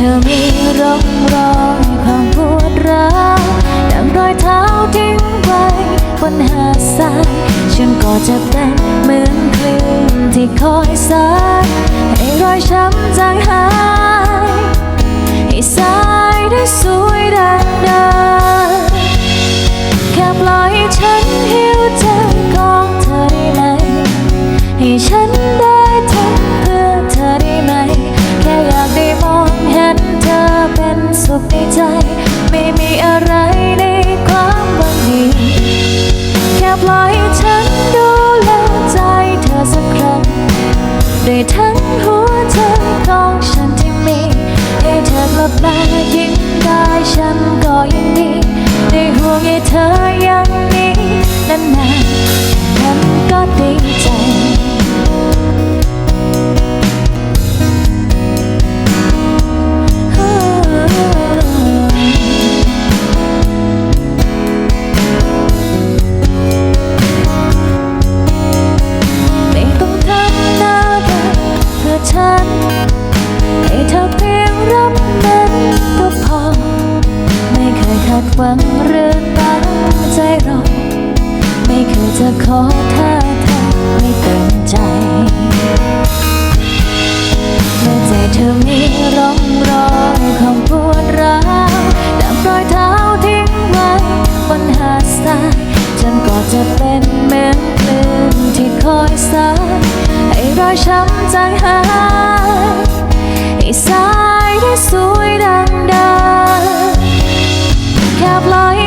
ธอมีร่องรอยความปวดร้าวดังรอยเท้าทิ้งไว้บนหาดทรายฉันก็จะเป็นเหมือนคลื่นที่คอยซัดให้รอยช้ำจางหายให้สายได้สวยดังเดิมแค่ปล่อยฉันหิวใจของเธอได้ไหมให้ฉันได้ สุขในใจ ไม่มีอะไรในความหวังดีแค่ปล่อยให้ฉันดูแลใจเธอสักครั้งด้วยทั้งหัวใจของฉันที่มี ให้เธอกลับมายิ้มได้ฉันก็ยังดีได้ห่วงให้เธอย่างนี้นาน คอยสักให้รอยช้ำจางหายให้สายได้สวยดังเดิมแค่ปล่อย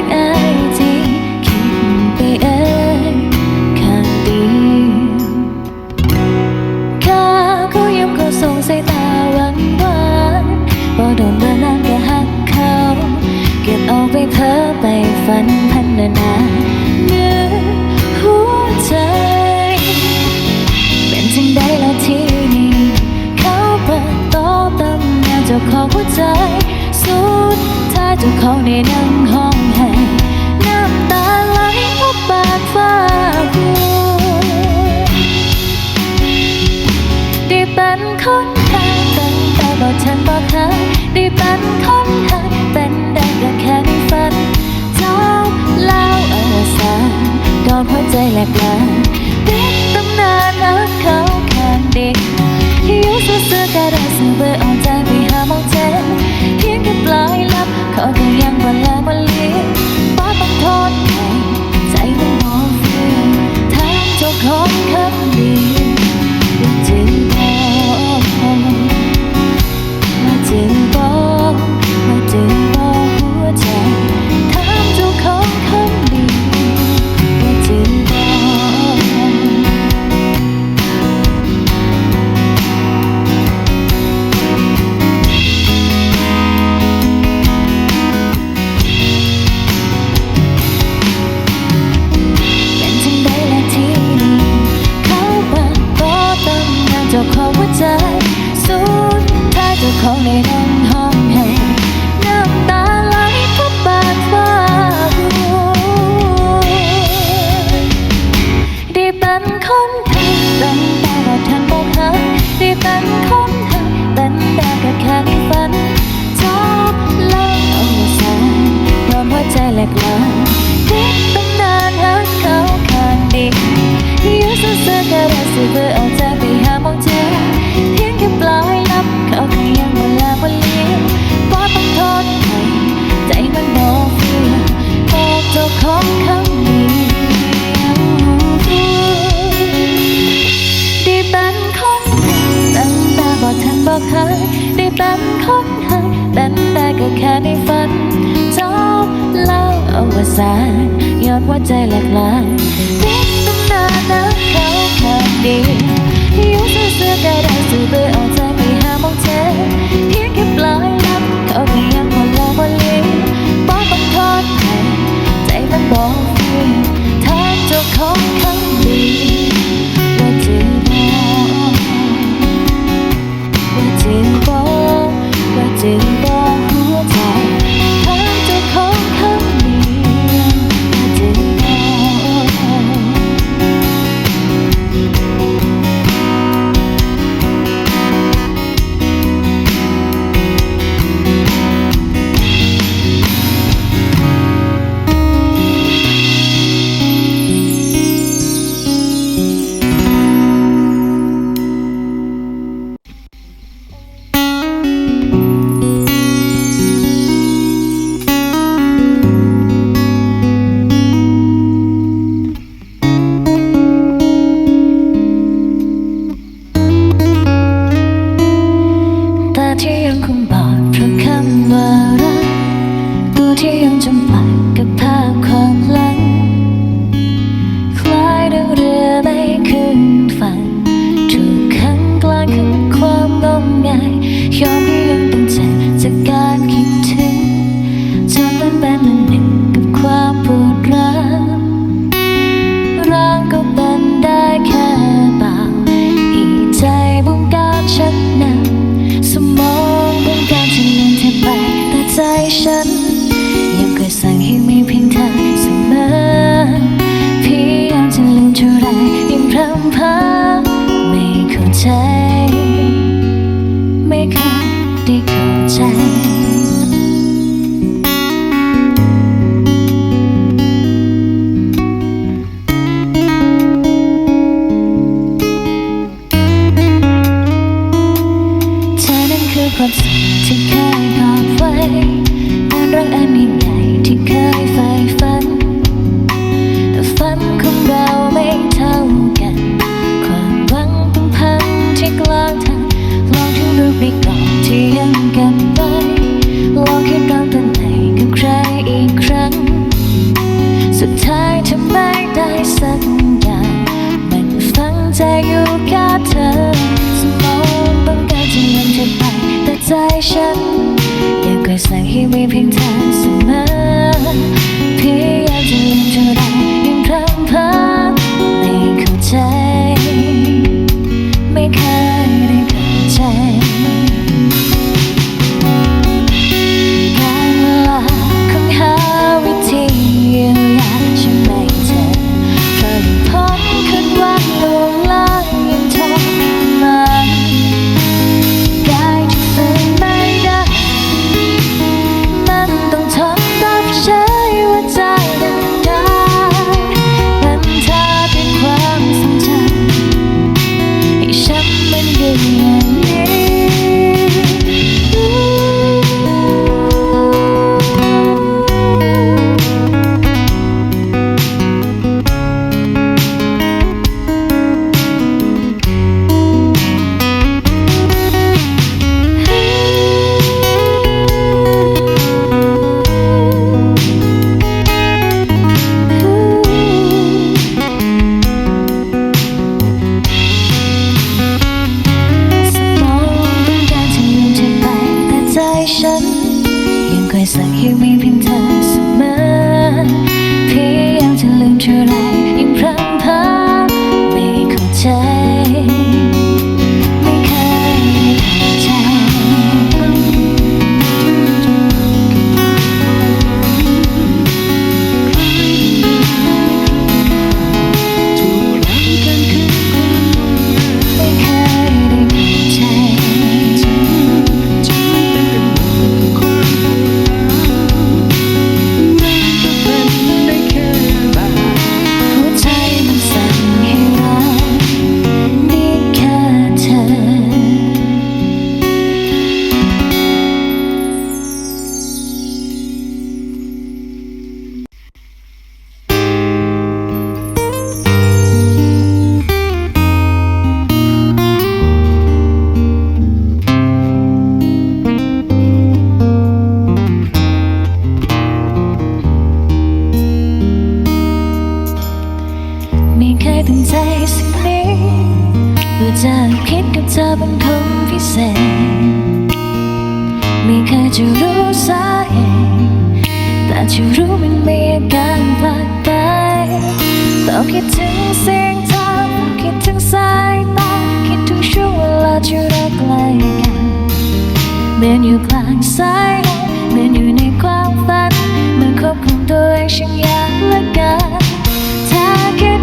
ทั้งไลน์ทั้งไอจีคิดไปเองข้างเดีข้าก็ยังก็ส่งสายตาหวานหวานๆบ่โดนมื่อนานก็หักเขา เก็บเอาไปเพ้อไปฝันพันนานาเนื้อหัวใจ เป็นจังได้ละที่นี่เขาเปิดโต๊ะตำแหน่งเจ้าของหัวใจสุดท้ายเจ้าของได้นั่งห้อ ใจแหลกลานติดตำนานรักเขาแค่เด็กอยู่ซื่อสื้อการักเสมอเอาใจไปหามองเจนเพียงแค่ปลายลับเขาก็ยังวันละ coming me. ก็คงคำนี้ได้เป็นคนตั้งต่บอกทันบอกหายได้เป็นคนหายเป็นแต่ก็แค่ในฝันจบเล่าอวสานย้อนว่าใจหลากหลายนิดตำนานนะเขาขาดดีอยู่เสื้อเสื้อได้ได้สื่อเบอเอาใจ บอกเธอเจ้าของคำ เคยหอบไว้งานรักอันใหญ่ที่เคยใฝ่ฝัน แต่ฝันของเราไม่เท่ากัน ความหวังเป็นพันที่กลางทางลองทิ้งรูปใอบที่ยังก็บไว้ลองคิดเราเป็นไหนกับใครอีกครั้ง สุดท้ายทำไมได้สัญญามันฟังใจอยู่แค่เธอ ใจฉันยังเคยสั่งให้มีเพียงเธอเสมอพยายามจะลืมเธอได้ รู้สาเหตุแต่ที่รู้มันมีอาการแปลกไปต้องคิดถึงเสียงเธอต้องคิดถึงสายตาคิดถึงช่วงเวลาที่เราใกล้กันเหมือนอยู่กลางสายลมเหมือนอยู่ในความฝันเหมือนควบคุมตัวเองฉันอยากเหละกันถ้าคิด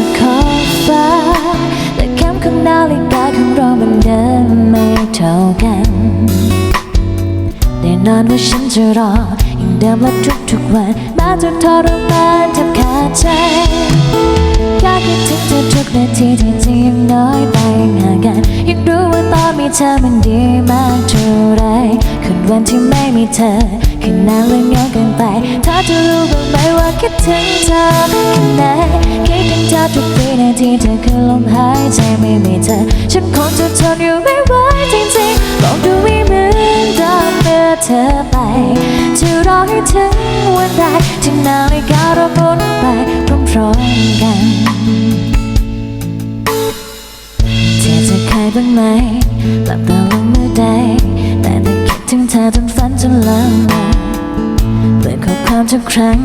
สุดขอบฟ้าแต่คำของนาฬิกาของเรามันเดินไม่เท่ากันแน่นอนว่าฉันจะรออย่างเดิมและทุกๆวันแม้จะทรมานแทบขาดใจแค่คิดถึงเธอทุกนาทีที่จริงยังน้อยไปห่างกันยังรู้ว่าตอนมีเธอมันดีมากเท่าไรคืนวันที่ไม่มีเธอ คือนานและย้อนเกินไปเธอจะรู้บ้างไหมว่าคิดถึงเธอแค่ไหนคิดถึงเธอทุกวินาทีเธอคือลมหายใจไม่มีเธอ ฉันคงจะทนอยู่ไม่ไหวจริงๆบอกดูไม่เหมือนเดิมเมื่อเธอไปจะรอให้ถึงวันใดที่นาฬิกาเราหมุนไปพร้อมๆกันเธอจะเคยบ้างไหมหลับตาลงเมื่อใดแต่ไม่คิดถึงเธอจนันล้วเปิดข้อความทุกครั้ง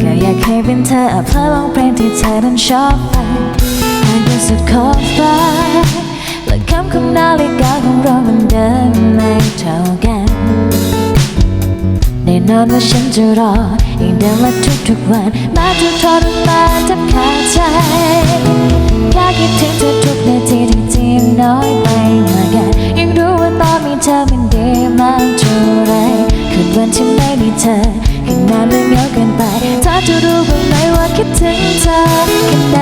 ก็อยากให้เป็นเธอเพื่อลองเพลงที่เธอนั้นชอบไปทางที่สุดขอบฟ้าและคำคำนาฬิกาของเรามันเดินไม่เท่ากันแน่นอนว่าฉันจะรออีกเดิมและทุกๆวัน มาทุกทรมานทับขาดใจแค่คิดถึงเธอทุกนาทีที่จริน้อย วันที่ไม่มีเธอข้านเลยเนเหงาเกินไปถ้าจะรู้บ้างไหมว่าคิดถึงเธอแค่ไหน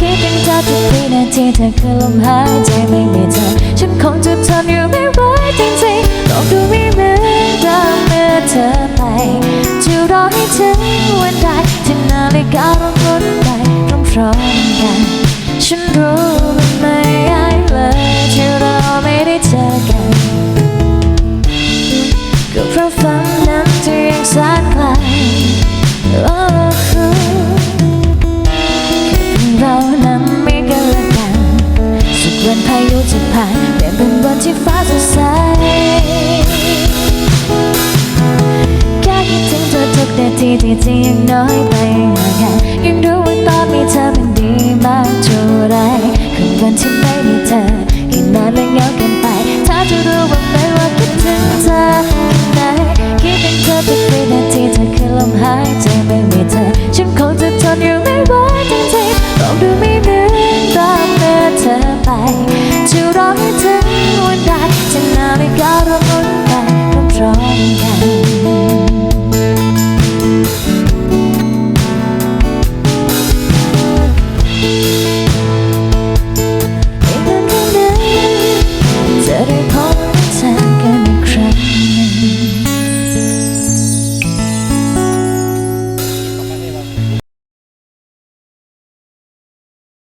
คิดถึงเธอทุกวินาทีเธอคือลมหายใจไม่มีเธอฉันคงจะทนอยู่ไม่ไหวจริงๆลองดูไม่เหมือนเดิมเมื่อเธอไปจะรอให้ถึงวันใดที่นาฬิกาเราคนใดพร้อมกันฉันรู้มันไม่ง่าเลย